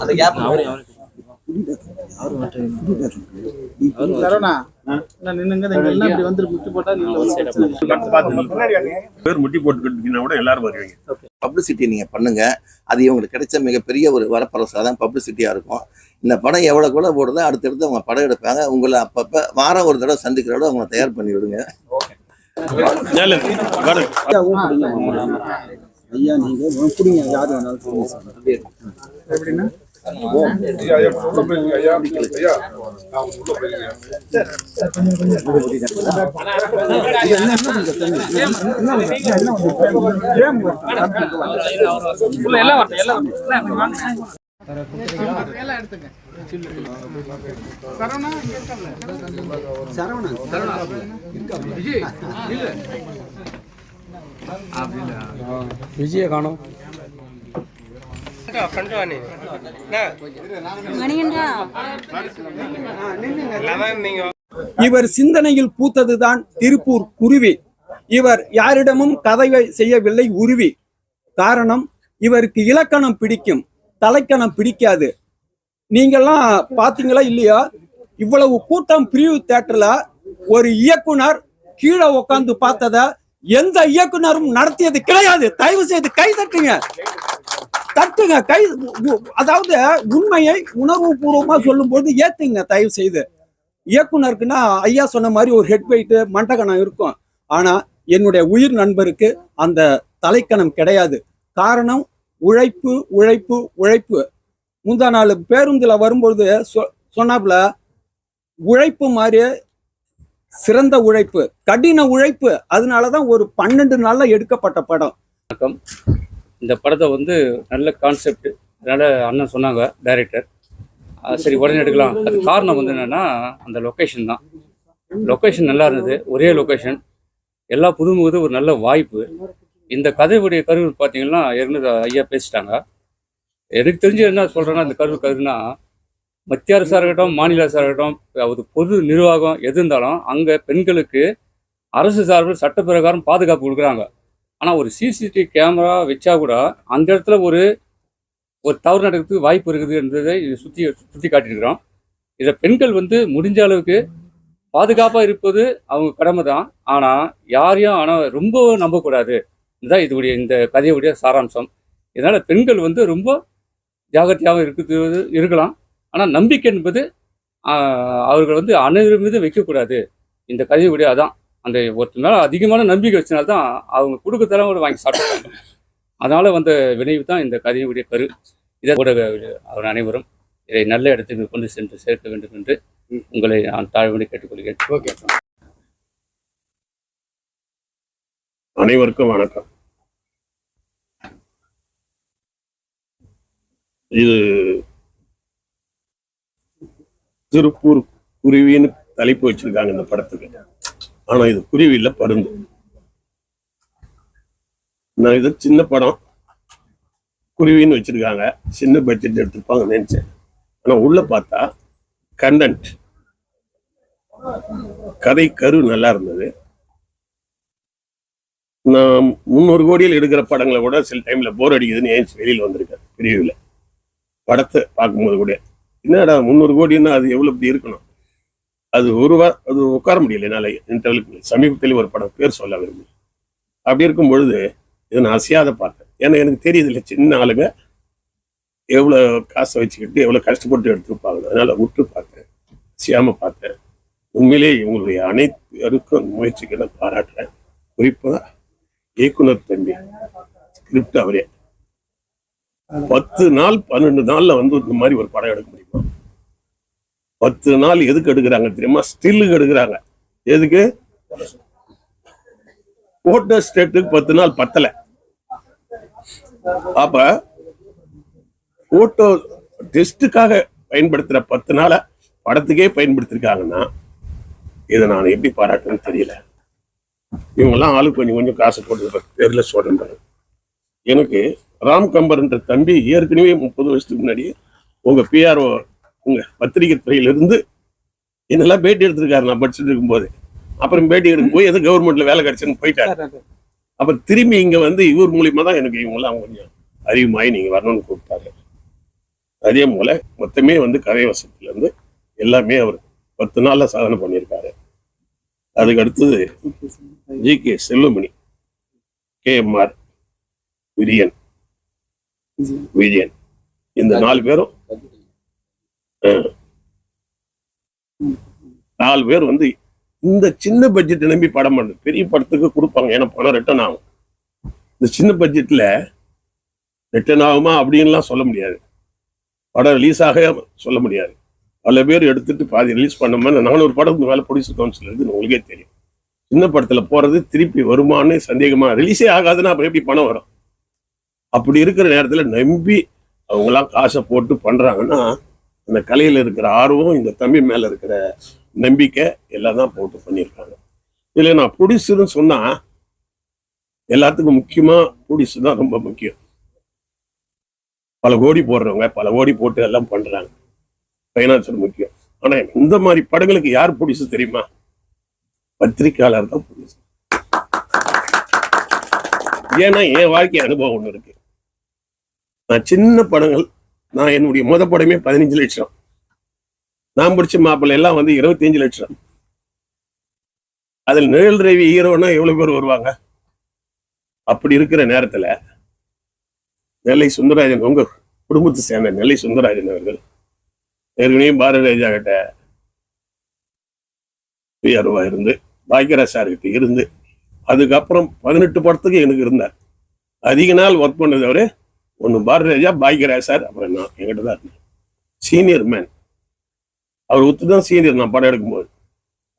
அந்த கேப் பேர் முட்டி போட்டுக்கிட்டீங்கன்னா கூட எல்லாரும் வருவீங்க. பப்ளிசிட்டி நீங்க பண்ணுங்க. அது இவங்களுக்கு கிடைச்ச மிகப்பெரிய ஒரு வரப்பரசாதான் பப்ளிசிட்டியா இருக்கும். இந்த படம் எவ்வளவு கூட போடுதோ அடுத்தடுத்து அவங்க படம் எடுப்பாங்க. உங்களை அப்பப்ப வாரம் ஒரு தடவை சந்திக்கிறோட அவங்களை தயார் பண்ணி விடுங்க. ஐயா நீங்க புடிங்க யாரு வேணாலும் எப்படின்னா விஜய காணும் இவர் சிந்தனையில் பூத்ததுதான் திருப்பூர் குருவி. இவர் யாரிடமும் கதைவை செய்யவில்லை உருவி. காரணம் இவருக்கு இலக்கணம் பிடிக்கும் தலைக்கணம் பிடிக்காது. நீங்கெல்லாம் பாத்தீங்களா இல்லையா? இவ்வளவு கூட்டம் பிரிவு தேட்டர்ல ஒரு இயக்குனர் கீழே உட்காந்து பார்த்தத எந்த இயக்குனரும் நடத்தியது கிடையாது. தயவு செய்து கை தட்டுங்க. தட்டுங்க. கை அதாவது உண்மையை உணர்வு பூர்வமா சொல்லும்போது ஏத்துங்க தயவு செய்து. இயக்குனருக்குன்னா ஐயா சொன்ன மாதிரி ஒரு ஹெட் வெயிட் மண்டகணம் இருக்கும். ஆனா என்னுடைய உயிர் நண்பருக்கு அந்த தலைக்கணம் கிடையாது. காரணம் உழைப்பு உழைப்பு உழைப்பு. முந்தா நாள் பேருந்துல வரும்பொழுது சொ- சொன்னாப்புல உழைப்பு மாதிரி சிறந்த உழைப்பு கடின உழைப்பு. அதனாலதான் ஒரு பன்னெண்டு நாள்ல எடுக்கப்பட்ட படம். இந்த படத்தை வந்து நல்ல கான்செப்ட் அதனால அண்ணன் சொன்னாங்க டைரக்டர் சரி உடனே எடுக்கலாம். அது காரணம் வந்து என்னன்னா அந்த லொக்கேஷன் தான். லொக்கேஷன் நல்லா இருந்தது. ஒரே லொக்கேஷன் எல்லா புதுமுகது ஒரு நல்ல வாய்ப்பு. இந்த கதையுடைய கருவில் பார்த்தீங்கன்னா ஏற்கனவே ஐயா பேசிட்டாங்க. எனக்கு தெரிஞ்சு என்ன சொல்கிறேன்னா அந்த கருவு கருதுனா மத்திய அரசாக இருக்கட்டும் மாநில அரசாக இருக்கட்டும் அது பொது நிர்வாகம் எது இருந்தாலும் அங்கே பெண்களுக்கு அரசு சார்பில் சட்ட பிரகாரம் பாதுகாப்பு கொடுக்குறாங்க. ஆனால் ஒரு சிசிடிவி கேமரா வச்சா கூட அந்த இடத்துல ஒரு ஒரு தவறு நடக்கிறதுக்கு வாய்ப்பு இருக்குது என்றதை இது சுற்றி சுற்றி காட்டியிருக்கிறோம். இதை பெண்கள் வந்து முடிஞ்ச அளவுக்கு பாதுகாப்பாக இருப்பது அவங்க கடமை தான். ஆனால் யாரையும் ஆனால் ரொம்ப நம்பக்கூடாது. இதுதான் இதுடைய இந்த கதையுடைய சாராம்சம். இதனால் பெண்கள் வந்து ரொம்ப ஜாகிரதையாகவும் இருக்குது இருக்கலாம். ஆனால் நம்பிக்கை என்பது அவர்கள் வந்து அனைவரும் மீது வைக்கக்கூடாது. இந்த கதையுடைய அதான். அந்த ஒருத்தர் மேலே அதிகமான நம்பிக்கை வச்சனால்தான் அவங்க கொடுக்கத்தெல்லாம் கூட வாங்கி சாப்பிட்டாங்க அதனால வந்த விளைவு தான் இந்த கதையுடைய கரு. இதை கூட அவர் அனைவரும் இதை நல்ல இடத்துக்கு கொண்டு சென்று சேர்க்க வேண்டும் என்று உங்களை நான் தாழ்வடி கேட்டுக்கொள்கிறேன். ஓகே. அனைவருக்கும் வணக்கம். இது திருப்பூர் குருவின்னு தலைப்பு வச்சிருக்காங்க இந்த படத்துக்கு. ஆனா இது குருவி இல்ல பருந்து. நான் இது சின்ன படம். குருவின்னு வச்சிருக்காங்க. சின்ன பட்ஜெட் எடுத்துப்பாங்க நினைச்சேன். ஆனா உள்ள பார்த்தா கண்டன்ட் கதை கரு நல்லா இருந்தது. நான் முந்நூறு கோடியில் எடுக்கிற படங்களை கூட சில டைம்ல போர் அடிக்குதுன்னு ஏன் வெளியில் வந்திருக்கேன்? பிரிவில் படத்தை பார்க்கும்போது கூட என்னடா முந்நூறு கோடின்னா அது எவ்வளவு இப்படி இருக்கணும்? அது ஒரு வா அது உட்கார முடியல என்னால் இன்டர்வியூ சமீபத்தில் ஒரு படம் பேர் சொல்ல விரும்புகிறேன் அப்படி இருக்கும் பொழுது இதை நான் அசையாத பார்த்தேன். ஏன்னா எனக்கு தெரியுது இல்லை சின்ன ஆளுங்க எவ்வளோ காசை வச்சுக்கிட்டு எவ்வளோ கஷ்டப்பட்டு எடுத்துருப்பாங்க. அதனால விட்டு பார்த்தேன் அசையாமல் பார்த்தேன். உண்மையிலேயே இவங்களுடைய அனைத்து முயற்சிகளை பாராட்டுறேன். குறிப்பாக இயக்குனர் தம்பி ஸ்கிரிப்ட் அவரே. பத்து நாள் பன்னெண்டு நாள்ல வந்து இந்த மாதிரி ஒரு படம் எடுக்க முடியுமா? பத்து நாள் எதுக்கு எடுக்கிறாங்க தெரியுமா? ஸ்டில்லுக்கு எடுக்கிறாங்க. எதுக்கு? போட்டோ ஸ்டேட்டுக்கு பத்து நாள் பத்தல. அப்ப போட்டோ டெஸ்ட்டுக்காக பயன்படுத்துற பத்து நாளை படத்துக்கே பயன்படுத்திருக்காங்கன்னா இதை நான் எப்படி பாராட்டுன்னு தெரியல. இவங்கெல்லாம் ஆளுக்கு கொஞ்சம் கொஞ்சம் காசு போட்டு பேர்ல சொல்றேன் எனக்கு ராம் கம்பர்ன்ற தம்பி ஏற்கனவே முப்பது வருஷத்துக்கு முன்னாடி உங்க பிஆர்ஓ உங்க பத்திரிகை துறையிலிருந்து என்னெல்லாம் பேட்டி எடுத்திருக்காரு நான் படிச்சுட்டு இருக்கும்போது. அப்புறம் பேட்டி எடுக்கும் போய் எது கவர்மெண்ட்ல வேலை கிடைச்சுன்னு போயிட்டாரு. அப்புறம் திரும்பி இங்க வந்து இவர் மூலியமா தான் எனக்கு இவங்கெல்லாம் கொஞ்சம் அறிவுமாயி நீங்க வரணும்னு கூப்பிட்டாரு. அதே போல மொத்தமே வந்து கதை வசத்துல இருந்து எல்லாமே அவர் பத்து நாள்ல சாதனை பண்ணியிருக்காரு. அதுக்கு அடுத்தது G K Selvamani K M R விரியன். விஜயன் இந்த நாலு பேரும் நாலு பேர் வந்து இந்த சின்ன பட்ஜெட் நம்பி படம் பண்ணு பெரிய படத்துக்கு கொடுப்பாங்க. ஏன்னா பணம் ரிட்டர்ன் ஆகும். இந்த சின்ன பட்ஜெட்ல ரிட்டர்ன் ஆகுமா அப்படின்லாம் சொல்ல முடியாது. படம் ரிலீஸ் ஆக சொல்ல முடியாது. பல பேர் எடுத்துட்டு பாதி ரிலீஸ் பண்ணோம்னா நானூறு படத்துக்கு மேலே ப்ரொடியூசர் கவுன்சில் இருக்குன்னு உங்களுக்கே தெரியும். சின்ன படத்துல போறது திருப்பி வருமானு சந்தேகமா ரிலீஸே ஆகாதுன்னா அப்புறம் எப்படி பணம் வரும்? அப்படி இருக்கிற நேரத்துல நம்பி அவங்களாம் காசை போட்டு பண்றாங்கன்னா அந்த கலையில இருக்கிற ஆர்வம் இந்த தம்பி மேல இருக்கிற நம்பிக்கை எல்லாம் தான் போட்டு பண்ணியிருக்காங்க. இதுல நான் புடிசுன்னு சொன்னா எல்லாத்துக்கும் முக்கியமா புடிசு தான் ரொம்ப முக்கியம். பல கோடி போடுறவங்க பல கோடி போட்டு எல்லாம் பண்றாங்க. ஃபைனான்சர் முக்கியம். ஆனா இந்த மாதிரி படங்களுக்கு யார் புடிசு தெரியுமா? பத்திரிக்கையாளர் தான் புடிசு ஏன்னா என் வாழ்க்கை அனுபவம் ஒன்று இருக்கு. நான் சின்ன படங்கள் நான் என்னுடைய முத படமே பதினஞ்சு லட்சம். நான் பிடிச்ச மாப்பிள்ளை எல்லாம் வந்து இருபத்தஞ்சு லட்சம். அதில் நிழல் ரவி ஹீரோனா எவ்வளவு பேர் வருவாங்க? அப்படி இருக்கிற நேரத்துல நெல்லை சுந்தரராஜன் உங்க குடும்பத்தை சேர்ந்த நெல்லை சுந்தரராஜன் அவர்கள் ஏற்கனவே பாரதி ராஜா கிட்ட பிஆர்ஓவா இருந்து பாக்கியராஜ் சார் கிட்ட இருந்து அதுக்கப்புறம் பதினெட்டு படத்துக்கு எனக்கு இருந்தார். அதிக நாள் ஒர்க் பண்ணது அவரு. ஒன்று பாரதி ராஜா பாக்கியராஜ் சார் அப்புறம் நான் என்கிட்ட தான் இருந்தேன். சீனியர் மேன் அவர் ஒத்து தான் சீனியர் நான் படம் எடுக்கும்போது.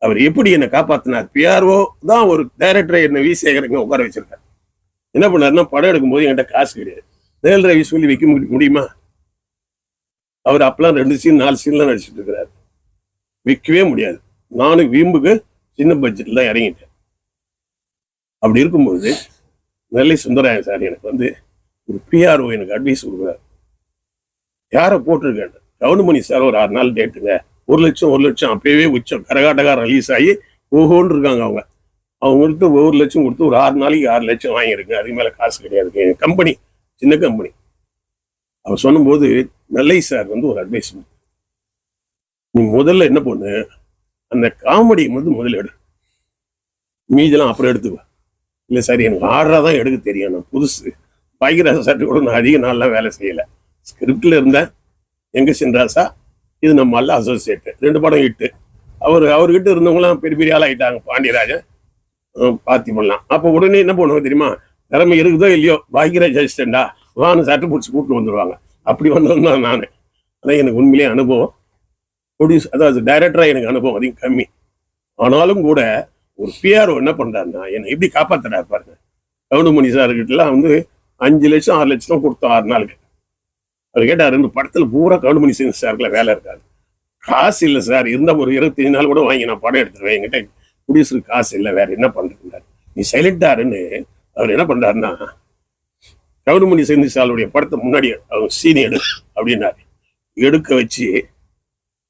அவர் எப்படி என்னை காப்பாத்தினார்? பிஆர்ஓ தான் ஒரு டைரக்டரை என்னை வி சேகரங்க உட்கார வச்சிருக்காரு. என்ன பண்ணாருன்னா படம் எடுக்கும்போது என்கிட்ட காசு கிடையாது. நேல் ரவி சொல்லி வைக்க முடியுமா? அவர் அப்பெல்லாம் ரெண்டு சீன் நாலு சீன்லாம் நடிச்சிட்டு இருக்கிறாரு. விற்கவே முடியாது. நானும் வீம்புக்கு சின்ன பட்ஜெட்ல தான் இறங்கிட்டேன். அப்படி இருக்கும்போது நெல்லை சுந்தராயன் சார் எனக்கு வந்து ஒரு பிஆர்ஓ எனக்கு அட்வைஸ் கொடுக்குறாரு. யாரை போட்டிருக்கேன் கவுண்டமணி சார் ஒரு ஆறு நாள் டேட்டுங்க ஒரு லட்சம் ஒரு லட்சம். அப்பவே உச்சம் கரகாட்டக்காரன் ரிலீஸ் ஆகி ஓஹோன்னு இருக்காங்க அவங்க. அவங்கள்ட்ட ஒரு லட்சம் கொடுத்து ஒரு ஆறு நாளைக்கு ஆறு லட்சம் வாங்கியிருக்கு அதுக்கு மேலே காசு கிடையாது. கம்பெனி சின்ன கம்பெனி அவர் சொன்னும்போது நெல்லை சார் வந்து ஒரு அட்வைஸ் நீ முதல்ல என்ன பண்ணு? அந்த காமெடி வந்து முதல்ல எடு. மீதெல்லாம் அப்புறம் எடுத்துக்கோ. இல்லை சார் எனக்கு ஆர்டராக தான் எடுக்க தெரியும். நான் புதுசு. பாக்கியராஜா சார்ட்டு கூட நான் அதிக நாள்லாம் வேலை செய்யலை. ஸ்கிரிப்டில் இருந்தேன் எங்க சின்ராசா இது நம்ம அல்ல அசோசியேட்டு ரெண்டு படம் இட்டு அவர் அவர்கிட்ட இருந்தவங்களாம் பெரிய பெரிய ஆளாயிட்டாங்க பாண்டியராஜன் பார்த்தி பண்ணலாம் அப்போ உடனே என்ன பண்ணுவோம் தெரியுமா? திறமை இருக்குதோ இல்லையோ பாக்கியராஜ் அசிஸ்டண்டா வான்னு சட்டை பிடிச்சி கூப்பிட்டு வந்துடுவாங்க அப்படி வந்தவன் தான் நான். ஆனால் எனக்கு உண்மையிலேயே அனுபவம். ப்ரொடியூஸ் அதாவது டைரக்டராக எனக்கு அனுபவம் அதிகம் கம்மி. ஆனாலும் கூட ஒரு பிஆர்ஓ என்ன பண்ணுறாருன்னா என்னை எப்படி காப்பாற்றுறாரு பாருங்க. கவுண்டமணி சார்கிட்டலாம் வந்து அஞ்சு லட்சம் ஆறு லட்சம் கொடுத்தோம் ஆறு நாளுக்கு. அவர் கேட்டார் இந்த படத்துல பூரா கவுண்டமணி சிங் சாருக்குள்ள வேலை இருக்காது. காசு இல்லை சார். இருந்த ஒரு இருபத்தஞ்சு நாள் கூட வாங்கி நான் படம் எடுத்துருவேன். என்கிட்ட ப்ரொடியூசருக்கு காசு இல்லை. வேற என்ன பண்ணுறாரு நீ சைலண்டாருன்னு அவர் என்ன பண்றாருன்னா கவுண்டமணி செந்திசாலுடைய படத்தை முன்னாடி அவங்க சீன் எடு அப்படின்னாரு. எடுக்க வச்சு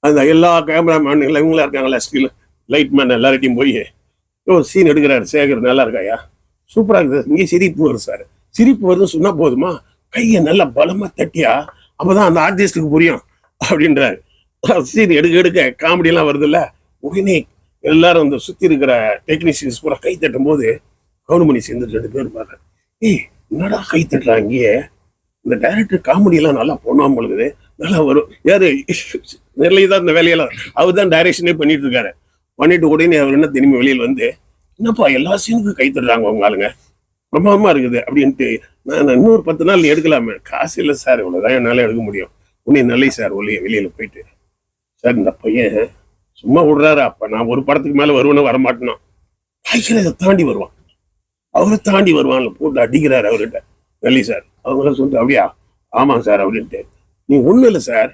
அந்த எல்லா கேமராமேன் இவங்களா இருக்காங்களா ஸ்டில் லைட் மேன் எல்லார்ட்டையும் போய் ஒரு சீன் எடுக்கிறாரு. சேகர் நல்லா இருக்காயா? சூப்பரா இருக்குது. இங்கே சிரிப்பு வரும் சார். சிரிப்பு வருதுன்னு சொன்னா போதுமா? கையை நல்லா பலமா தட்டியா? அப்பதான் அந்த ஆர்டிஸ்டுக்கு புரியும் அப்படின்றாரு. சீன் எடுக்க எடுக்க காமெடி எல்லாம் வருது உடனே எல்லாரும் அந்த சுத்தி இருக்கிற டெக்னீஷியன்ஸ் பூரா கை தட்டும் போது கவுனமணி சேர்ந்து ரெண்டு பேர் பாருங்க ஏய் என்னடா கை தட்டுறாங்க? இந்த டைரக்டர் காமெடி எல்லாம் நல்லா போனாம பொழுது நல்லா வரும். யாரு? நெல்லை தான் இந்த வேலையெல்லாம். அவர் தான் டைரக்ஷனே பண்ணிட்டு இருக்காரு. பண்ணிட்டு உடனே அவர் என்ன திரும்பி வெளியில் வந்து என்னப்பா எல்லா சீனுக்கும் கை தட்டுறாங்க உங்க ஆளுங்க? பிரமாதமா இருக்குது அப்படின்ட்டு நான் நான் இன்னொரு பத்து நாள் எடுக்கலாமே. காசு இல்லை சார் இவ்வளவுதான் என்னால் எடுக்க முடியும். உன்னை நல்லை சார் ஒளிய வெளியில போயிட்டு. சார் இந்த பையன் சும்மா விடுறாரு? அப்போ நான் ஒரு படத்துக்கு மேல வருவேன்னு வரமாட்டேனா? இதை தாண்டி வருவான். அவரை தாண்டி வருவான்ல போட்டு அடிக்கிறாரு அவர்கிட்ட. நல்லி சார் அவங்கள சொல்லிட்டு அப்படியா? ஆமாம் சார் அப்படின்ட்டு. நீ ஒண்ணும் இல்லை சார்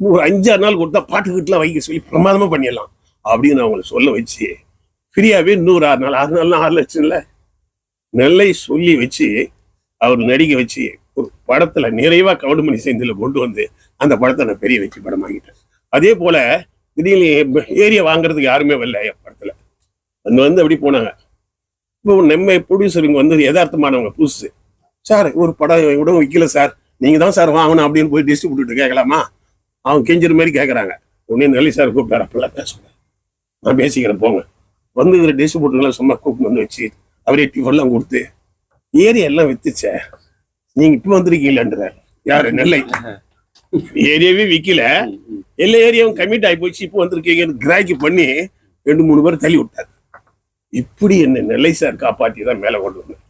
ஒரு அஞ்சாறு நாள் கொடுத்தா பாட்டு கிட்டலாம் வைக்க சொல்லி பிரமாதமா பண்ணிடலாம். அப்படின்னு அவங்களை சொல்ல வச்சு ஃப்ரீயாவே இன்னொரு ஆறு நாள் ஆறு நாள்னா ஆறு லட்சம் இல்லை நெல்லை சொல்லி வச்சு அவர் நடிக்க வச்சு ஒரு படத்துல நிறைவா கவுண்டமணி செந்தில கொண்டு வந்து அந்த படத்தை நான் பெரிய வெற்றி படம் வாங்கிட்டேன். அதே போல திடீர்னு ஏரியா வாங்குறதுக்கு யாருமே வரல என் படத்துல. அங்க வந்து அப்படி போனாங்க. இப்போ நம்ம ப்ரொடியூசருங்க வந்து யதார்த்தமானவங்க புதுசு. சார் ஒரு படம் கூட விற்கல சார். நீங்க தான் சார் வாங்கணும் அப்படின்னு போய் டிஸ்ட்ரிபியூட்டர் கேட்கலாமா? அவங்க கெஞ்சிற மாதிரி கேட்குறாங்க உடனே நல்லி சார் கூப்பிட்டாரு அப்பெல்லாம் பேசுவேன் நான் பேசிக்கிறேன் போங்க. வந்து டிஸ்ட்ரிபியூட்டர்லாம் சும்மா கூப்பிட்டு வந்து வச்சு அவரே டிஃபன்லாம் கொடுத்து ஏரியா எல்லாம் வித்துச்சே நீங்க இப்போ வந்திருக்கீங்களான்ற யாரு? நெல்லை. ஏரியாவே விக்கல. எல்லா ஏரியாவும் கம்மிட் ஆகி போச்சு இப்போ வந்திருக்கீங்கன்னு கிராக்கி பண்ணி ரெண்டு மூணு பேர் தள்ளி விட்டாரு இப்படி என்ன நெல்லை சார் காப்பாற்றி தான் மேலே கொண்டு வந்தேன்.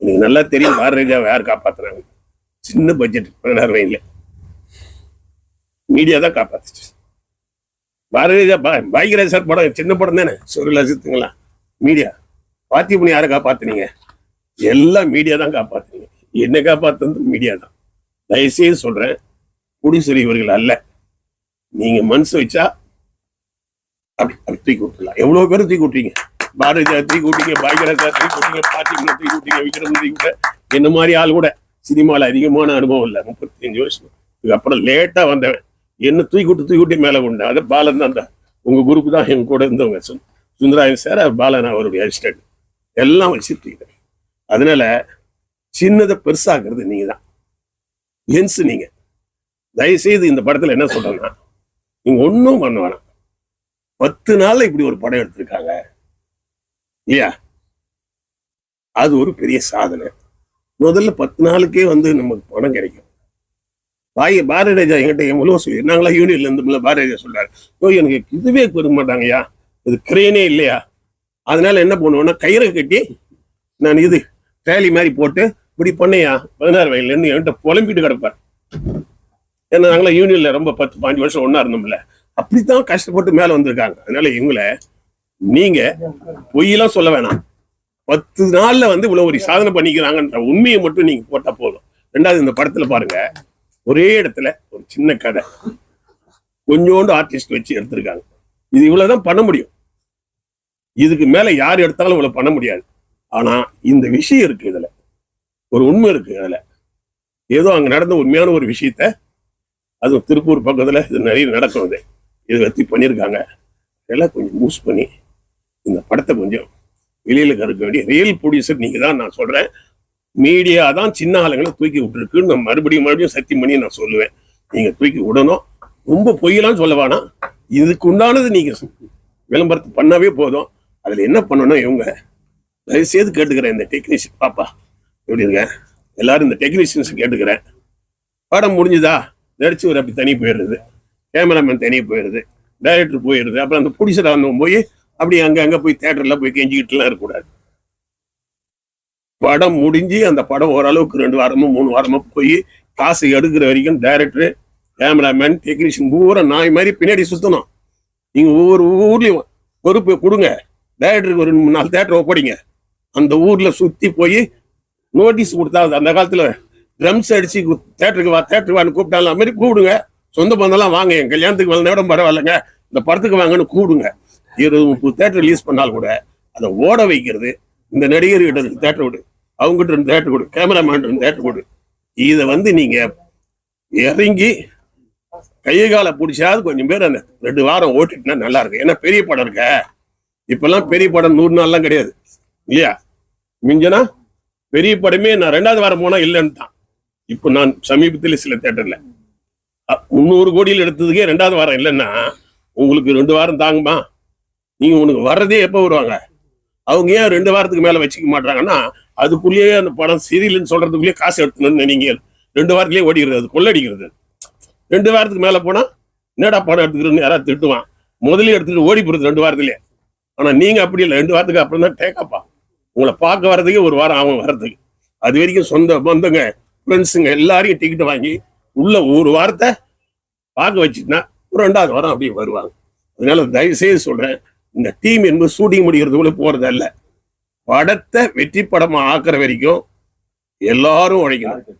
எனக்கு நல்லா தெரியும் பாரதியாவை யார் காப்பாத்துறாங்க. சின்ன பட்ஜெட் பதினாறு வயதுல மீடியா தான் காப்பாத்துச்சு. பாரதியா பாய்கராஜ் சார் படம் சின்ன படம் தானே? சொருலா சித்துங்களா மீடியா பார்த்திபன் யாரை காப்பாத்துனீங்க? எல்லாம் மீடியா தான் காப்பாத்துனீங்க. என்ன காப்பாத்துறது மீடியா தான். தயவுசெய்து சொல்றேன் குடிசரி இவர்கள் அல்ல. நீங்க மனசு வச்சா அப்படி அப்படி தூக்கி விட்டுலாம் எவ்வளவு பேர் தூக்கி விட்டீங்க? பாரதியார் தூக்கி விட்டீங்க பாய்கராஜ் சார் தூக்கி விட்டீங்க பாத்திமனை தூக்கி விட்டீங்க விக்ரம் தூக்கி விட்ட என்ன மாதிரி ஆள் கூட? சினிமாவில் அதிகமான அனுபவம் இல்லை. முப்பத்தஞ்சு வருஷம். இதுக்கப்புறம் லேட்டா வந்தவன். என்ன தூக்கி விட்டு தூக்கி விட்டு மேலே கொண்டேன் அது பாலன் தான். அந்த உங்க குரூப் தான் எங்க கூட இருந்தவங்க சுந்தராயன் சார் பாலன் அவருடைய அசிஸ்டன்ட் எல்லாம் வச்சுருக்கீங்க அதனால சின்னதை பெருசாக்குறது நீங்க தான் லென்ஸ் நீங்க. தயவுசெய்து இந்த படத்துல என்ன சொல்றேன்னா நீங்க ஒன்றும் பண்ண வேணாம். பத்து நாள்ல இப்படி ஒரு படம் எடுத்திருக்காங்க. இல்லையா? அது ஒரு பெரிய சாதனை. முதல்ல பத்து நாளுக்கே வந்து நமக்கு பணம் கிடைக்கும். பாய் பாரதிராஜா என்கிட்ட எவ்வளோ சொல்லி நாங்களா யூனியன்ல இருந்து பாரதிராஜா சொல்றாரு. எனக்கு இதுவே கொடுக்க மாட்டாங்கய்யா. இது கிரேனே இல்லையா? அதனால என்ன பண்ணுவேன்னா கயிறை கட்டி நான் இது தேலி மாதிரி போட்டு இப்படி பண்ணையா? பதினாறு வயதுல இருந்து என்கிட்ட புலம்பிட்டு கிடப்பார். ஏன்னா நாங்களா யூனியன்ல ரொம்ப பத்து பாஞ்சு வருஷம் ஒண்ணா இருந்தோம்ல. அப்படித்தான் கஷ்டப்பட்டு மேல வந்திருக்காங்க. அதனால இவங்கள நீங்க பொய்யெல்லாம் சொல்ல வேணாம். பத்து நாள்ல வந்து இவ்வளவு ஒரு சாதனை பண்ணிக்கிறாங்கன்ற உண்மையை மட்டும் நீங்க போட்டா போதும். ரெண்டாவது இந்த படத்துல பாருங்க. ஒரே இடத்துல ஒரு சின்ன கதை. கொஞ்சோண்டு ஆர்டிஸ்ட் வச்சு எடுத்திருக்காங்க. இது இவ்வளவுதான் பண்ண முடியும். இதுக்கு மேல யார் எடுத்தாலும் இவ்வளவு பண்ண முடியாது. ஆனா இந்த விஷயம் இருக்கு இதுல. ஒரு உண்மை இருக்கு அதுல ஏதோ அங்க நடந்த உண்மையான ஒரு விஷயத்த அது திருப்பூர் பக்கத்துல இது நிறைய நடக்கும் இது. இதை வச்சு பண்ணியிருக்காங்க இதெல்லாம் கொஞ்சம் மூஸ் பண்ணி இந்த படத்தை கொஞ்சம் வெளியில கறக்க வேண்டிய ரியல் ப்ரொடியூசர் நீங்க தான் நான் சொல்றேன். மீடியா தான் சின்ன ஆளுங்களை தூக்கி விட்டுருக்குன்னு நான் மறுபடியும் மறுபடியும் சத்தியம் பண்ணி நான் சொல்லுவேன். நீங்க தூக்கி விடணும். ரொம்ப பொய்யலாம் சொல்ல வேணாம். இதுக்கு உண்டானது நீங்க விளம்பரத்தை பண்ணாவே போதும். அதுல என்ன பண்ணணும் இவங்க தயவுசெய்து கேட்டுக்கிறேன் இந்த டெக்னீஷியன் பாப்பா எப்படி இருக்கேன் எல்லாரும் இந்த டெக்னீஷியன்ஸ் கேட்டுக்கிறேன். படம் முடிஞ்சுதா? நடிச்சு ஒரு அப்படி தனி போயிடுறது. கேமராமேன் தனியாக போயிடுது டைரக்டர் போயிடுது அப்புறம் அந்த புடிசர் வந்தவங்க போய் அப்படி அங்க அங்க போய் தேட்டர்ல போய் கெஞ்சிக்கிட்டுலாம் இருக்கக்கூடாது. படம் முடிஞ்சு அந்த படம் ஓரளவுக்கு ரெண்டு வாரமோ மூணு வாரமோ போய் காசு எடுக்கிற வரைக்கும் டைரக்டர் கேமராமேன் டெக்னீஷியன் பூரா நாய் மாதிரி பின்னாடி சுத்தணும். நீங்க ஒவ்வொரு ஊர்லேயும் பொறுப்பு கொடுங்க. தேட்டருக்கு ஒரு மூணு நாலு தேட்டர் ஒப்படைங்க அந்த ஊரில் சுற்றி போய் நோட்டீஸ் கொடுத்தா அந்த காலத்தில் ட்ரம்ஸ் அடிச்சு தேட்டருக்கு வா தேட்டருக்கு வான்னு கூப்பிட்டாலும் அது மாதிரி கூப்பிடுங்க. சொந்த பந்தம்லாம் வாங்க என் கல்யாணத்துக்கு வந்த இடம் பரவாயில்லைங்க. இந்த படத்துக்கு வாங்கன்னு கூப்பிடுங்க. இருபது முப்பது தேட்டர் ரிலீஸ் பண்ணால் கூட அதை ஓட வைக்கிறது. இந்த நடிகர்கிட்ட தேட்டர் கொடு. அவங்ககிட்ட இருந்து தேட்டர் கொடு. கேமராமேன் தேட்டர் கொடு. இதை வந்து நீங்கள் இறங்கி கையை காலை பிடிச்சாது கொஞ்சம் பேர் அந்த ரெண்டு வாரம் ஓட்டிட்டுனா நல்லா இருக்கு ஏன்னா பெரிய படம் இருக்க. இப்பெல்லாம் பெரிய படம் நூறு நாள்லாம் கிடையாது. இல்லையா? மிஞ்சனா பெரிய படமே நான் ரெண்டாவது வாரம் போனா தான். இப்போ நான் சமீபத்தில் சில தேட்டர்ல. முந்நூறு கோடியில் எடுத்ததுக்கே ரெண்டாவது வாரம் இல்லைன்னா உங்களுக்கு ரெண்டு வாரம் தாங்குமா? நீங்க உனக்கு வர்றதே எப்போ வருவாங்க? அவங்க ஏன் ரெண்டு வாரத்துக்கு மேல வச்சுக்க மாட்டாங்கன்னா அதுக்குள்ளேயே அந்த படம் சீரியல்னு சொல்றதுக்குள்ளேயே காசு எடுத்துணும்னு நீங்க ரெண்டு வாரத்திலேயே ஓடிக்கிறது அது கொள்ளடிக்கிறது. ரெண்டு வாரத்துக்கு மேல போனா என்னடா படம் எடுத்துக்கிறோன்னு யாராவது திட்டுவான். முதல்ல எடுத்துட்டு ஓடி போறது ரெண்டு வாரத்திலேயே ஆனா நீங்க அப்படி இல்லை. ரெண்டு வாரத்துக்கு அப்புறம் தான் டேக்கப்பா உங்களை பார்க்க வர்றதுக்கு ஒரு வாரம் ஆகும் வர்றதுக்கு. அது வரைக்கும் சொந்த பந்தங்க ஃப்ரெண்ட்ஸுங்க எல்லாரையும் டிக்கெட் வாங்கி உள்ள ஒரு வாரத்தை பார்க்க வச்சுட்டுனா ஒரு ரெண்டாவது வாரம் அப்படியே வருவாங்க. அதனால தயவு செய்து சொல்றேன் இந்த டீம் என்பது ஷூட்டிங் முடிகிறதுக்குள்ள போறது அல்ல. படத்தை வெற்றி படமா ஆக்குற வரைக்கும் எல்லாரும் உழைக்கணும்.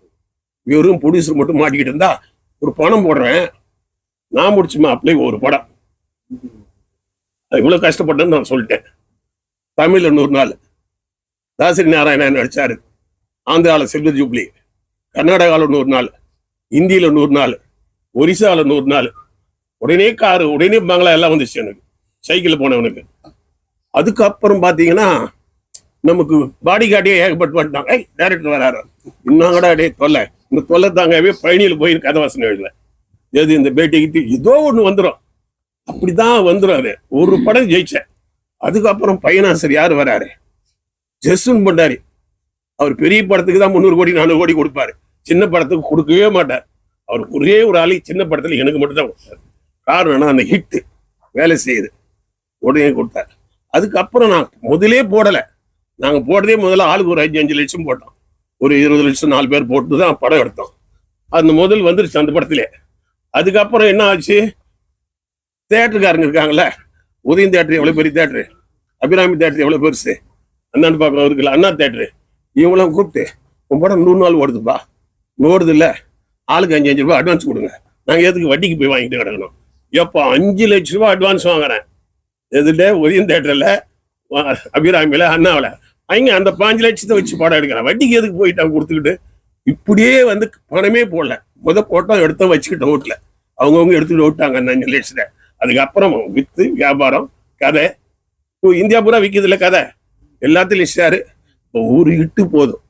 வெறும் ப்ரொடியூசர் மட்டும் மாட்டிக்கிட்டு இருந்தா ஒரு பணம் போடுறேன். நான் முடிச்சுமா? அப்ளை ஒரு படம். அது கஷ்டப்பட்டேன்னு நான் சொல்லிட்டேன். தமிழில் நூறு நாள். தாசரி நாராயணன் நடிச்சாரு. ஆந்திராவில் செல்வ ஜூப்ளி. கர்நாடகாவில் நூறு நாள். இந்தியில் நூறு நாள். ஒரிசாவில் நூறு நாள். உடனே காரு உடனே பங்களா எல்லாம் வந்துச்சு எனக்கு. சைக்கிளில் போனவனுக்கு. அதுக்கப்புறம் பார்த்தீங்கன்னா நமக்கு பாடி கார்டே ஏகப்பட்டு வந்துட்டாங்க ஐய் டேரக்டர் வராரு. இன்னங்கடா டே தொல்லை. இந்த தொல்லை தாங்கவே பழனியில் போய் கதை வசனம் எழுதுவேன் எது இந்த பேட்டிக்கு ஏதோ ஒன்று வந்துடும் அப்படிதான் வந்துடும் ஒரு படம் ஜெயிச்சேன். அதுக்கப்புறம் பையனாசர் யார் வராரு? ஜெஸ்ஸுன்னு பண்ணாரு அவர் பெரிய படத்துக்கு தான் முந்நூறு கோடி நானூறு கோடி கொடுப்பாரு. சின்ன படத்துக்கு கொடுக்கவே மாட்டார். அவர் ஒரே ஒரு ஆளி சின்ன படத்துல எனக்கு மட்டும் தான் கொடுத்தாரு. காரணம் என்ன, அந்த ஹிட்டு வேலை செய்யுது. உடனே கொடுத்தாரு. அதுக்கப்புறம் நான் முதலே போடலை. நாங்கள் போடுறதே முதல்ல ஆளுக்கு ஒரு அஞ்சு அஞ்சு லட்சம் போட்டோம். ஒரு இருபது லட்சம் நாலு பேர் போட்டு தான் படம் எடுத்தோம். அந்த முதல் வந்துருச்சு அந்த படத்திலே. அதுக்கப்புறம் என்ன ஆச்சு? தேட்டருக்காரங்க இருக்காங்கல்ல? உதயம் தேட்டர் எவ்வளோ பெரிய தேட்டரு அபிராமி தேட்டர் எவ்வளோ பெருசு? அண்ணான்னு பார்க்குறோம் இருக்குல்ல அண்ணா தேட்டரு இவங்களாம் கூப்பிட்டு உன் படம் நூறு நாள் ஓடுதுப்பா. ஓடுது இல்லை ஆளுக்கு அஞ்சு அஞ்சு ரூபாய் அட்வான்ஸ் கொடுங்க. நாங்கள் எதுக்கு வட்டிக்கு போய் வாங்கிட்டு கிடக்கணும்? எப்போ அஞ்சு லட்ச ரூபா அட்வான்ஸ் வாங்குறேன். எதுல? உதயம் தேட்டரில் அபிராமியில் அண்ணாவில். அவங்க அந்த பாஞ்சு லட்சத்தை வச்சு படம் எடுக்கிறேன். வட்டிக்கு எதுக்கு போயிட்டாங்க கொடுத்துக்கிட்டு? இப்படியே வந்து பணமே போடல. முத போட்டோம் எடுத்தோம் வச்சுக்கிட்டோம் ஓட்டல அவங்கவுங்க எடுத்துக்கிட்டு விட்டாங்க அந்த அஞ்சு லட்சத்தை. அதுக்கப்புறம் வித்து வியாபாரம் கதை. இப்போ இந்தியா பூரா விற்கிது கதை. எல்லாத்துலையும் ஷேரு இப்போ ஒரு இட்டு போதும்.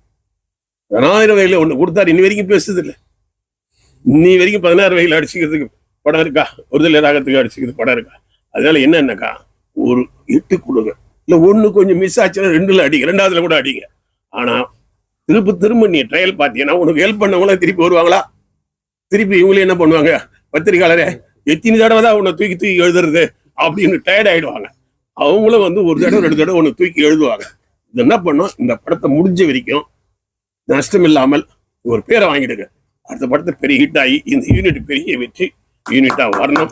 பதினாயிரம் வகையில் ஒன்று கொடுத்தாரு. இன்னி வரைக்கும் பேசுது இல்லை இன்னி வரைக்கும் பதினாறு வகையில் அடிச்சுக்கிறதுக்கு படம் இருக்கா? ஒரு தலை ராகத்துக்கு அடிச்சுக்கிறது படம் இருக்கா? அதனால என்னன்னாக்கா ஒரு இட்டு கொடுங்க. இல்லை ஒன்று கொஞ்சம் மிஸ் ஆச்சுன்னா ரெண்டுல அடிங்க. ரெண்டாவதுல கூட அடிங்க. ஆனால் திருப்பி திரும்ப நீ ட்ரையல் பார்த்தீங்கன்னா உனக்கு ஹெல்ப் பண்ணவங்களாம் திருப்பி வருவாங்களா? திருப்பி இவங்களே என்ன பண்ணுவாங்க? பத்திரிக்கையாளரே எத்தனை தடவை தான் உன்னை தூக்கி தூக்கி எழுதுறது அப்படின்னு டயர்ட் ஆயிடுவாங்க. அவங்களும் வந்து ஒரு தடவை ரெண்டு தடவை ஒன்று தூக்கி எழுதுவாங்க. இது என்ன பண்ணும்? இந்த படத்தை முடிஞ்ச வரைக்கும் நஷ்டம் இல்லாமல் ஒரு பேரை வாங்கிடுங்க. அடுத்த படத்தை பெரிய ஹிட் ஆகி இந்த யூனிட் பெரிய வெற்றி யூனிட்டா வரணும்.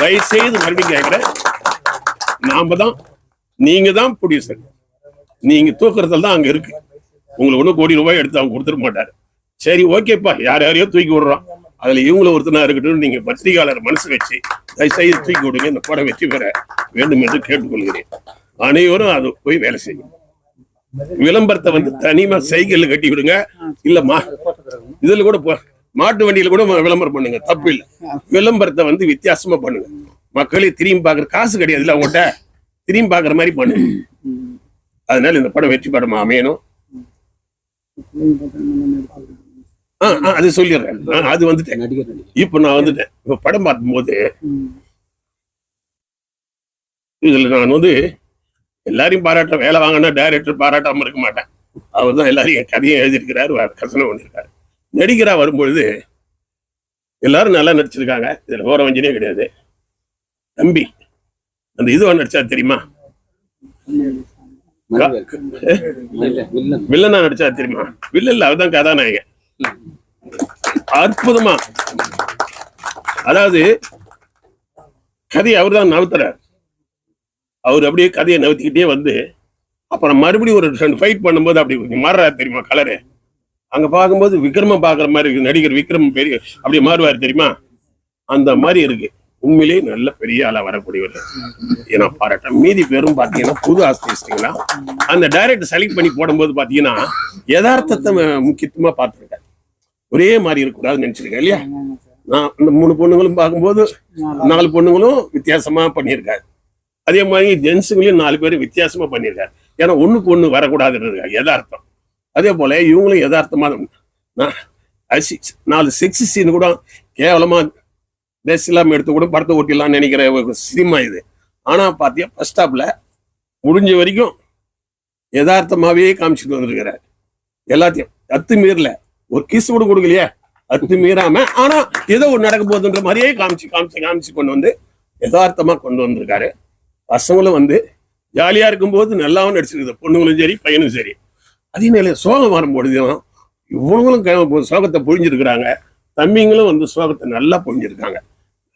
தயவு செய்து மறுபடியும் கேட்குறேன். நாம தான் நீங்க தான் ப்ரொடியூசர் நீங்க தூக்குறதுல தான் அங்க இருக்கு. உங்களுக்கு ஒன்றும் கோடி ரூபாய் எடுத்து அவங்க கொடுத்துட மாட்டாரு. சரி ஓகேப்பா யார் யாரையோ தூக்கி விடுறான். அதுல இவங்களும் ஒருத்தனா இருக்கட்டும் நீங்க பத்திரிகையாளர் மனசு வச்சு தயவுசெய்து தூக்கி கொடுங்க இந்த படம் வெற்றி பெற வேண்டும் என்று கேட்டுக்கொள்கிறேன். அனைவரும் அது போய் வேலை செய்யும். விளம்பரத்தை வந்து தனிமா சைக்கிள் கட்டி விடுங்க. இல்லம்மா மா இதுல கூட மாட்டு வண்டியில கூட விளம்பரம் பண்ணுங்க தப்பு இல்ல. விளம்பரத்தை வந்து வித்தியாசமா பண்ணுங்க. மக்களே திரும்பி பாக்குற காசு கிடையாது இல்ல அவங்ககிட்ட திரும்பி பாக்குற மாதிரி பண்ணுங்க. அதனால இந்த படம் வெற்றி படமா அமையணும் அது சொல்லிடுறேன். ஆ, அது வந்துட்டேன். இப்ப நான் வந்துட்டேன். இப்ப படம் பார்க்கும்போது இதுல நான் வந்து எல்லாரையும் பாராட்ட வேலை வாங்கினா டைரக்டர் பாராட்டாம இருக்க மாட்டேன். அவர் தான் எல்லாரையும் என் கதையை எழுதியிருக்கிறாரு கசனம் பண்ணியிருக்காரு. நடிகரா வரும்பொழுது எல்லாரும் நல்லா நடிச்சிருக்காங்க. இதுல ஓர வஞ்சனே கிடையாது. தம்பி அந்த இதுவா நடிச்சா தெரியுமா? வில்லனா நடிச்சா தெரியுமா? வில்லன்ல அவர்தான் கதாநாயகன். அற்புதமா. அதாவது கதையை அவர் தான் நவுத்துறார். அவர் அப்படியே கதையை நவுத்திக்கிட்டே வந்து அப்புறம் மறுபடியும் ஒரு ரெண்டு ஃபைட் பண்ணும்போது அப்படி கொஞ்சம் மாறுறாரு தெரியுமா கலரு அங்க பார்க்கும்போது விக்ரம பார்க்குற மாதிரி இருக்கு. நடிகர் விக்ரம் பெரிய அப்படி மாறுவார் தெரியுமா? அந்த மாதிரி இருக்கு. உண்மையிலேயே நல்ல பெரிய ஆளா வரக்கூடியவர். ஏன்னா பாராட்டம் மீதி பேரும் பாத்தீங்கன்னா புது ஆஸ்திரிஸ்டுங்களா அந்த டைரக்டர் செலக்ட் பண்ணி போடும்போது பாத்தீங்கன்னா யதார்த்தத்தை முக்கியத்துவமா பார்த்துருக்கேன் ஒரே மாதிரி இருக்கக்கூடாதுன்னு நினைச்சிருக்கேன் இல்லையா? நான் இந்த மூணு பொண்ணுங்களும் பார்க்கும்போது நாலு. பொண்ணுங்களும் வித்தியாசமா பண்ணியிருக்காரு. அதே மாதிரி ஜென்ஸுங்களையும் நாலு பேரும் வித்தியாசமா பண்ணியிருக்காரு. ஏன்னா ஒண்ணுக்கு ஒண்ணு வரக்கூடாதுன்றது யதார்த்தம். அதே போல இவங்களும் யதார்த்தமா நாலு செக்ஸ் சீன் கூட கேவலமா ட்ரெஸ் இல்லாம எடுத்து கூட படத்தை ஓட்டிடலாம்னு நினைக்கிற ஒரு சினிமா இது. ஆனா பாத்தியா ஃபர்ஸ்ட் ஸ்டாப்ல முடிஞ்ச வரைக்கும் யதார்த்தமாவே காமிச்சிட்டு வந்திருக்கிறார். எல்லாத்தையும் அத்து மீறல ஒரு கிஸ் கூட கொடுக்கலையே? அது மீறாம ஆனா ஏதோ ஒரு நடக்க போகுதுன்ற மாதிரியே காமிச்சு காமிச்சு காமிச்சு கொண்டு வந்து யதார்த்தமா கொண்டு வந்திருக்காரு. பசங்களும் வந்து ஜாலியா இருக்கும்போது நல்லாவும் நடிச்சிருக்குது. பொண்ணுங்களும் சரி பையனும் சரி. அதே நிலையில சோகம் வரும்பொழுது இவங்களும் சோகத்தை புரிஞ்சிருக்கிறாங்க தம்பிங்களும் வந்து சோகத்தை நல்லா புரிஞ்சிருக்காங்க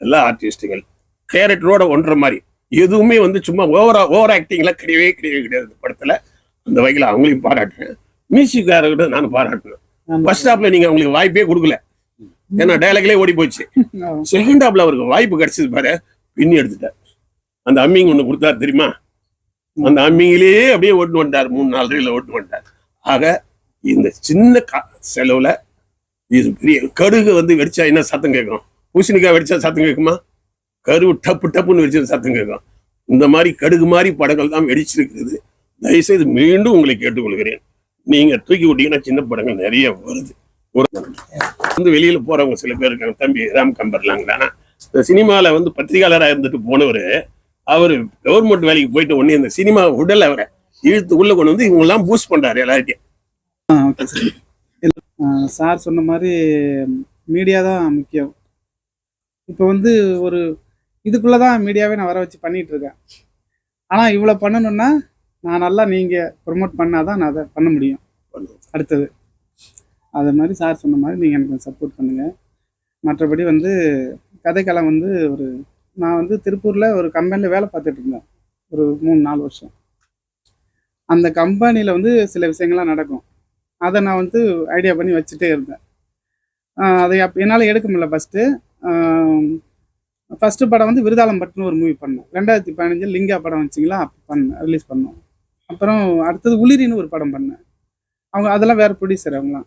எல்லா ஆர்டிஸ்டுகள் கேரக்டரோட ஒன்ற மாதிரி எதுவுமே வந்து சும்மா ஓவரா ஓவர் ஆக்டிங்லாம் கிடையவே கிடையவே கிடையாது படத்துல. அந்த வகையில் அவங்களையும் பாராட்டுறேன். மியூசிக்காரர்கிட்ட நான் பாராட்டினேன் ஃபர்ஸ்ட் ஹாப்ல நீங்க அவங்களுக்கு வாய்ப்பே கொடுக்கல. ஏன்னா டைலாக்லேயே ஓடி போச்சு. செகண்ட் ஹாப்ல அவருக்கு வாய்ப்பு கிடைச்சது பாரு பின்னி எடுத்துட்டார். அந்த அம்மிங் ஒண்ணு கொடுத்தாரு தெரியுமா? அந்த அம்மிங்கிலேயே அப்படியே ஓட்டு வந்துட்டார். மூணு நாலு ரீல ஓட்டு வந்துட்டார். ஆக இந்த சின்ன கா- செலவுல இது பெரிய கடுகு வந்து வெடிச்சா என்ன சத்தம் கேட்கும்? பூசணிக்காய் வெடிச்சா சத்தம் கேட்குமா? கருவு டப்பு டப்புன்னு வெடிச்சா சத்தம் கேட்கும். இந்த மாதிரி கடுகு மாதிரி படங்கள் தான் வெடிச்சிருக்கிறது. தயவுசெய்து மீண்டும் உங்களை கேட்டுக்கொள்கிறேன். நீங்க தூக்கி விட்டீங்கன்னா சின்ன படங்கள் நிறைய வருது. ஒரு வந்து வெளியில போறவங்க சில பேர் இருக்காங்க. தம்பி ராம் கம்பர்லாங்கண்ணா இந்த சினிமால வந்து பத்திரிகையாளராக இருந்துட்டு போனவர் அவர் கவர்மெண்ட் வேலைக்கு போயிட்டு உடனே இந்த சினிமா உடல் அவரை இழுத்து உள்ள கொண்டு வந்து இவங்க எல்லாம் பூஸ்ட் பண்றாரு எல்லார்ட்டையும் சார் சொன்ன மாதிரி மீடியா தான் முக்கியம். இப்போ வந்து ஒரு இதுக்குள்ளே தான் மீடியாவே நான் வர வச்சு பண்ணிட்டு இருக்கேன். ஆனால் இவ்வளோ பண்ணணும்னா நான் நல்லா நீங்கள் ப்ரொமோட் பண்ணாதான் நான் அதை பண்ண முடியும். அடுத்தது. அது மாதிரி சார் சொன்ன மாதிரி நீங்கள் எனக்கு சப்போர்ட் பண்ணுங்கள் மற்றபடி வந்து கதைக்களம் வந்து ஒரு நான் வந்து திருப்பூரில் ஒரு கம்பெனியில் வேலை பார்த்துட்டு இருந்தேன். ஒரு மூணு நாலு வருஷம். அந்த கம்பெனியில் வந்து சில விஷயங்கள்லாம் நடக்கும். அதை நான் வந்து ஐடியா பண்ணி வச்சுட்டே இருந்தேன். அதை அப் என்னால் எடுக்க முடியல ஃபஸ்ட்டு ஃபஸ்ட்டு படம் வந்து விருதாளம் பட்டுன்னு ஒரு மூவி பண்ணேன். ரெண்டாயிரத்தி பதினஞ்சில் லிங்கா படம் வச்சிங்களா அப்போ பண்ணேன் ரிலீஸ் பண்ணோம். அப்புறம் அடுத்தது உளிரின்னு ஒரு படம் பண்ணேன். அவங்க அதெல்லாம் வேறு ப்ரொடியூசர் அவங்களாம்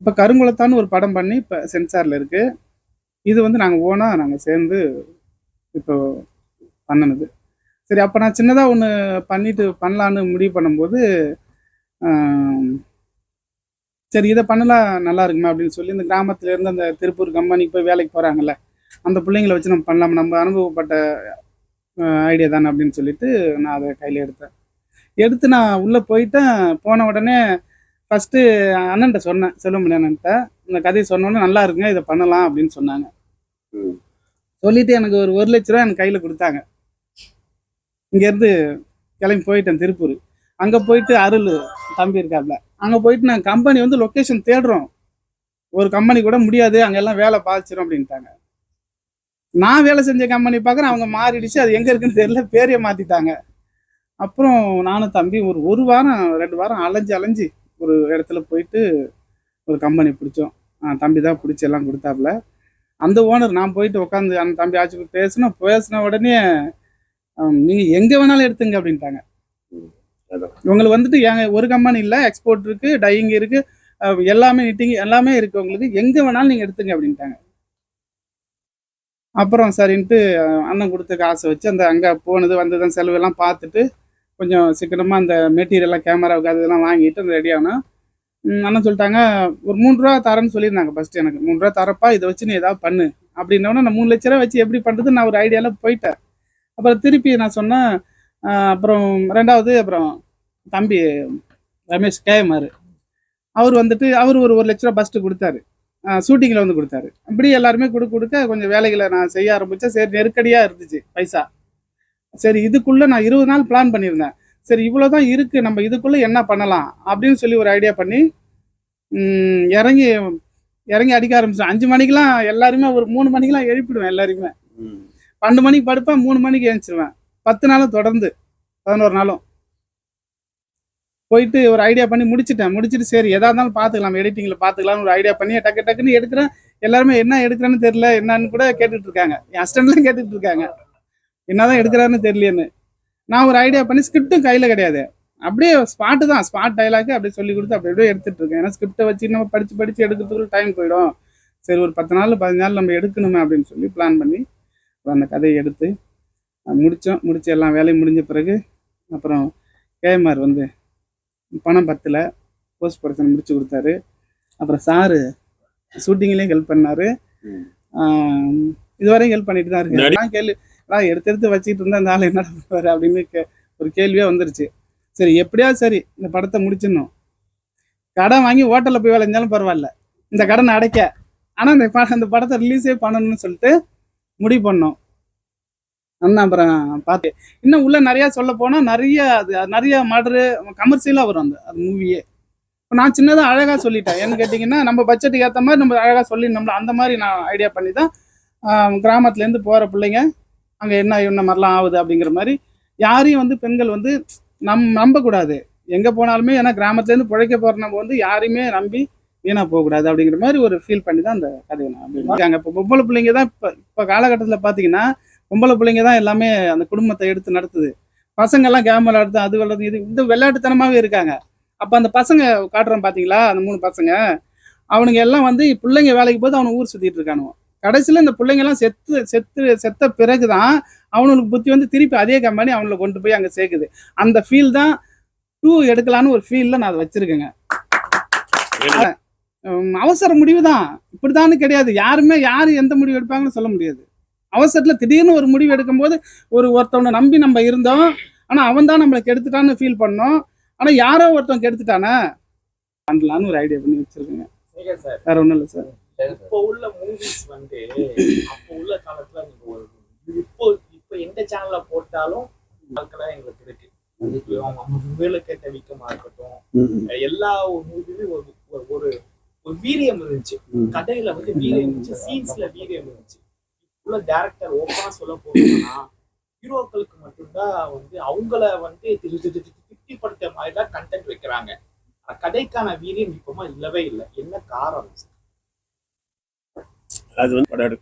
இப்போ கருங்குளத்தான்னு ஒரு படம் பண்ணி இப்போ சென்சாரில் இருக்குது இது வந்து நாங்கள் ஓனாக நாங்கள் சேர்ந்து இப்போ பண்ணினது. சரி அப்போ நான் சின்னதாக ஒன்று பண்ணிட்டு பண்ணலான்னு முடிவு பண்ணும்போது சரி இதை பண்ணலாம் நல்லா இருக்குமா அப்படின்னு சொல்லி இந்த கிராமத்துல இருந்து அந்த திருப்பூர் கம்பெனிக்கு போய் வேலைக்கு போகிறாங்கல்ல அந்த பிள்ளைங்களை வச்சு நம்ம பண்ணலாம்? நம்ம அனுபவப்பட்ட ஐடியா தானே அப்படின்னு சொல்லிட்டு நான் அதை கையில் எடுத்தேன். எடுத்து நான் உள்ளே போயிட்டேன். போன உடனே ஃபஸ்ட்டு அண்ணன்ட்ட சொன்னேன் செல்வமணி அண்ணன்ட்ட இந்த கதையை சொன்னோன்னே நல்லா இருக்குங்க இதை பண்ணலாம் அப்படின்னு சொன்னாங்க. சொல்லிட்டு எனக்கு ஒரு ஒரு லட்ச ரூபா எனக்கு கையில் கொடுத்தாங்க. இங்கேருந்து கிளம்பி போயிட்டேன் திருப்பூர். அங்கே போயிட்டு அருள் தம்பி இருக்காப்ல. அங்கே போயிட்டு நான் கம்பெனி வந்து லொக்கேஷன் தேடுறோம். ஒரு கம்பெனி கூட முடியாது அங்கெல்லாம் வேலை பாதிச்சிடும் அப்படின்ட்டாங்க. நான் வேலை செஞ்ச கம்பெனி பார்க்குறேன் அவங்க மாறிடுச்சு அது எங்கே இருக்குன்னு தெரியல பேரையே மாற்றிட்டாங்க அப்புறம் நானும் தம்பி ஒரு ஒரு வாரம் ரெண்டு வாரம் அலைஞ்சு அலைஞ்சு ஒரு இடத்துல போயிட்டு ஒரு கம்பெனி பிடிச்சோம். தம்பி தான் பிடிச்சி எல்லாம் கொடுத்தாப்புல. அந்த ஓனர் நான் போயிட்டு உட்காந்து அந்த தம்பி ஆச்சு பேசினோம் பேசின உடனே நீங்கள் எங்கே வேணாலும் எடுத்துங்க அப்படின்ட்டாங்க. உங்களுக்கு வந்துட்டு ஏங்க ஒரு கம்பெனி இல்லை எக்ஸ்போர்ட் இருக்கு டையிங் இருக்கு அஹ் எல்லாமே நிட்டிங் எல்லாமே இருக்கு. உங்களுக்கு எங்க வேணாலும் நீங்க எடுத்துங்க அப்படின்ட்டாங்க. அப்புறம் சரின்ட்டு அண்ணன் கொடுத்த காசை வச்சு அந்த அங்க போனது வந்தது செலவெல்லாம் பார்த்துட்டு கொஞ்சம் சீக்கிரமாக அந்த மெட்டீரியல்லாம் கேமராவுக்கு அதெல்லாம் வாங்கிட்டு அந்த ரெடியானா அண்ணன் சொல்லிட்டாங்க ஒரு மூணு ரூபா தரேன்னு சொல்லியிருந்தாங்க ஃபஸ்ட்டு எனக்கு. மூணு ரூபா தரப்பா இதை வச்சு நீ ஏதாவது பண்ணு. அப்படின்னோடனே நான் மூணு லட்ச ரூபா வச்சு எப்படி பண்ணுறது நான் ஒரு ஐடியாவில் போயிட்டேன். அப்புறம் திருப்பி நான் சொன்னேன் அப்புறம் ரெண்டாவது அப்புறம் தம்பி ரமேஷ் கேஎம்ஆர் அவர் வந்துட்டு அவர் ஒரு ஒரு லட்ச ரூபா ஃபஸ்ட்டு கொடுத்தாரு. ஷூட்டிங்கில் வந்து கொடுத்தாரு. அப்படி எல்லாருமே கொடுக்க கொடுக்க கொஞ்சம் வேலைகளை நான் செய்ய ஆரம்பித்தேன் சரி நெருக்கடியாக இருந்துச்சு பைசா. சரி இதுக்குள்ளே நான் இருபது நாள் பிளான் பண்ணியிருந்தேன். சரி இவ்வளோ தான் இருக்குது நம்ம இதுக்குள்ளே என்ன பண்ணலாம்? அப்படின்னு சொல்லி ஒரு ஐடியா பண்ணி இறங்கி இறங்கி அடிக்க ஆரம்பிச்சேன் அஞ்சு மணிக்கெலாம் எல்லாருமே ஒரு மூணு மணிக்கெலாம் எழுப்பிடுவேன் எல்லாருமே. பன்னெண்டு மணிக்கு படுப்பேன் மூணு மணிக்கு எழுந்திருவேன் பத்து நாளும் தொடர்ந்து பதினோரு நாளும். போயிட்டு ஒரு ஐடியா பண்ணி முடிச்சிட்டேன். முடிச்சிட்டு சரி எதா இருந்தாலும் பார்த்துக்கலாம் எடிட்டிங்கில் பார்த்துக்கலாம்னு ஒரு ஐடியா பண்ணி டக்கு டக்குன்னு எடுக்கிறேன். எல்லாருமே என்ன எடுக்கிறேன்னு தெரியல என்னன்னு கூட கேட்டுட்டு இருக்காங்க. என் அசிஸ்டன்ட்லாம் கேட்டுட்டு இருக்காங்க. என்னதான் எடுக்கிறாருன்னு தெரியலையேன்னு. நான் ஒரு ஐடியா பண்ணி ஸ்கிரிப்டும் கையில் கிடையாது. அப்படியே ஸ்பாட்டு தான் ஸ்பாட் டைலாக் அப்படியே சொல்லி கொடுத்து அப்படி அப்படியே எடுத்துட்டு இருக்கேன். ஏன்னா ஸ்கிரிப்டை வச்சு நம்ம படித்து படித்து எடுக்கிறதுக்குள்ள டைம் போயிடும். சரி ஒரு பத்து நாள் பதினஞ்சு நாள் நம்ம எடுக்கணுமே அப்படின்னு சொல்லி பிளான் பண்ணி அந்த கதையை எடுத்து முடித்தோம் முடிச்சு எல்லாம் வேலையும் முடிஞ்ச பிறகு அப்புறம் கேஎம்ஆர் வந்து பணம் பத்தில். போஸ்ட் ப்ரொடக்ஷன் முடிச்சு கொடுத்தாரு. அப்புறம் சாரு ஷூட்டிங்லேயும் ஹெல்ப் பண்ணாரு. இதுவரையும் ஹெல்ப் பண்ணிட்டு தான் இருக்கு கேள்வி ஆனால் எடுத்து எடுத்து வச்சுட்டு இருந்தால் அந்த ஆள் என்ன பண்ணுவார் அப்படின்னு கே ஒரு கேள்வியே வந்துருச்சு. சரி எப்படியாவது சரி இந்த படத்தை முடிச்சிடணும். கடன் வாங்கி ஹோட்டலில் போய் விளைஞ்சாலும் பரவாயில்ல. இந்த கடனை அடைக்க. ஆனால் இந்த படம் அந்த படத்தை ரிலீஸே பண்ணணும்னு சொல்லிட்டு முடிவு பண்ணோம். அண்ணா அப்புறம் பார்த்து இன்னும் உள்ளே நிறையா சொல்ல போனால் நிறைய அது நிறைய மாடரு கமர்ஷியலாக வரும் அந்த அது மூவியே இப்போ நான் சின்னதாக அழகாக சொல்லிட்டேன். ஏன்னு கேட்டிங்கன்னா நம்ம பட்ஜெட்டுக்கு ஏற்ற மாதிரி நம்ம அழகாக சொல்லிடணும்ல. அந்த மாதிரி நான் ஐடியா பண்ணி தான் கிராமத்துலேருந்து போகிற பிள்ளைங்க அங்கே என்ன என்ன மாதிரிலாம் ஆகுது அப்படிங்கிற மாதிரி யாரையும் வந்து பெண்கள் வந்து நம் நம்பக்கூடாது. எங்கே போனாலுமே ஏன்னா கிராமத்துலேருந்து பிழைக்க போகிற நம்ம வந்து யாரையுமே நம்பி வீணாக போகக்கூடாது அப்படிங்கிற மாதிரி ஒரு ஃபீல் பண்ணி தான் அந்த கதையை நான் அப்படி இப்போ பொம்பளை பிள்ளைங்க தான் இப்போ இப்போ காலகட்டத்தில் பார்த்தீங்கன்னா பொம்பளை பிள்ளைங்க தான் எல்லாமே அந்த குடும்பத்தை எடுத்து நடத்துது. பசங்கள்லாம் கேம் விளாடுது அது விளையாடுது இது இந்த விளையாட்டுத்தனமாகவே இருக்காங்க. அப்போ அந்த பசங்க காட்டுறோம் பார்த்தீங்களா அந்த மூணு பசங்க. அவனுங்க எல்லாம் வந்து பிள்ளைங்க வேலைக்கு போது அவனை ஊர் சுற்றிட்டு இருக்கானுவோம் கடைசியில் இந்த பிள்ளைங்க எல்லாம் செத்து செத்து செத்த பிறகுதான் அவனுக்கு புத்தி வந்து திருப்பி அதே கம்பெனி அவங்கள கொண்டு போய் அங்கே சேர்க்குது. அந்த ஃபீல் தான் டூ எடுக்கலான்னு ஒரு ஃபீல்ல நான் அதை வச்சிருக்கேங்க. அவசர முடிவு தான் இப்படிதான்னு கிடையாது. யாருமே யாரு எந்த முடிவு எடுப்பாங்கன்னு சொல்ல முடியாது. அவசரத்துல திடீர்னு ஒரு முடிவு எடுக்கும்போது ஒரு ஒருத்தவனை நம்பி நம்ம இருந்தோம். ஆனா அவன் தான் நம்மளை கெடுத்துட்டான்னு ஃபீல் பண்ணோம். ஆனா யாரோ ஒருத்தன் கெடுத்துட்டானே? பண்ணலான்னு ஒரு ஐடியா பண்ணி வச்சிருக்கேங்க. சேகர் சார். வேற ஒண்ணும் இல்லை சார். இப்போ உள்ள மூவிஸ் வந்து அப்போ உள்ள காலத்துல நீங்க இப்போ இப்போ எந்த சேனல்ல போட்டாலும் ஆட்களா எங்களுக்கு இருக்கு. கேட்ட வீக்கமா இருக்கட்டும் எல்லா மூவிலுமே ஒரு ஒரு- ஒரு வீரியம் இருந்துச்சு. கதையில வந்து வீரியம் இருந்துச்சு சீன்ஸ்ல வீரியம் இருந்துச்சு. உள்ள டேரக்டர் ஓப்பனா சொல்ல போனோம்னா ஹீரோக்களுக்கு மட்டும்தான் வந்து அவங்கள வந்து திரு- திரு- திரு- திருப்திப்படுத்த மாதிரி தான் கண்டென்ட் வைக்கிறாங்க. கதைக்கான வீரியம் இப்பமா இல்லவே இல்லை. என்ன காரணம்? அது வந்து படம் எடுக்க